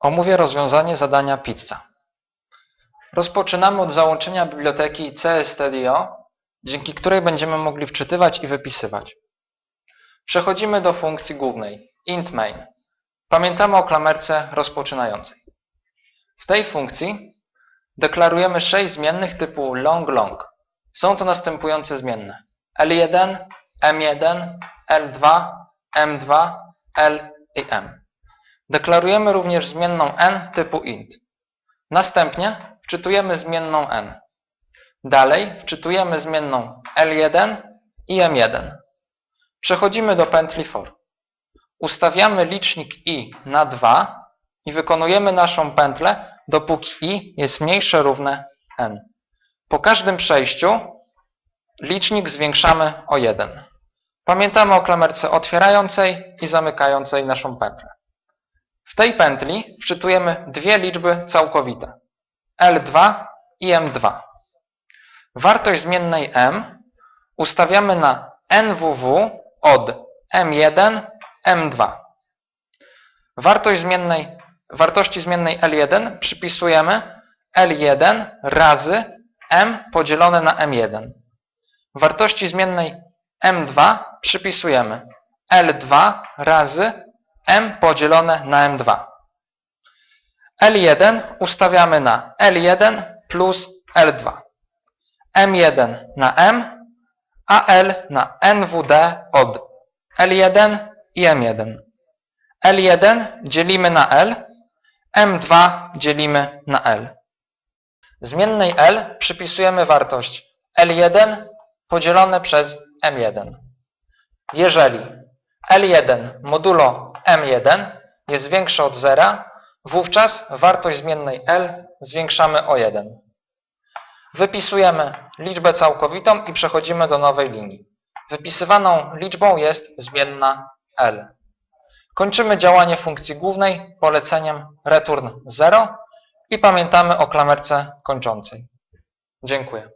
Omówię rozwiązanie zadania pizza. Rozpoczynamy od załączenia biblioteki CSTDO, dzięki której będziemy mogli wczytywać i wypisywać. Przechodzimy do funkcji głównej int main. Pamiętamy o klamerce rozpoczynającej. W tej funkcji deklarujemy 6 zmiennych typu long long. Są to następujące zmienne L1, M1, L2, M2, L i M. Deklarujemy również zmienną n typu int. Następnie wczytujemy zmienną n. Dalej wczytujemy zmienną L1 i M1. Przechodzimy do pętli for. Ustawiamy licznik i na 2 i wykonujemy naszą pętlę, dopóki i jest mniejsze równe n. Po każdym przejściu licznik zwiększamy o 1. Pamiętamy o klamerce otwierającej i zamykającej naszą pętlę. W tej pętli wczytujemy dwie liczby całkowite L2 i M2. Wartość zmiennej M ustawiamy na NWW od M1 M2. Wartość zmiennej, wartości zmiennej L1 przypisujemy L1 razy M podzielone na M1. Wartości zmiennej M2 przypisujemy L2 razy M podzielone na M2. L1 ustawiamy na L1 plus L2. M1 na M, a L na NWD od L1 i M1. L1 dzielimy na L, M2 dzielimy na L. Zmiennej L przypisujemy wartość L1 podzielone przez M1. Jeżeli L1 modulo M1 jest większe od zera, wówczas wartość zmiennej L zwiększamy o 1. Wypisujemy liczbę całkowitą i przechodzimy do nowej linii. Wypisywaną liczbą jest zmienna L. Kończymy działanie funkcji głównej poleceniem return 0 i pamiętamy o klamerce kończącej. Dziękuję.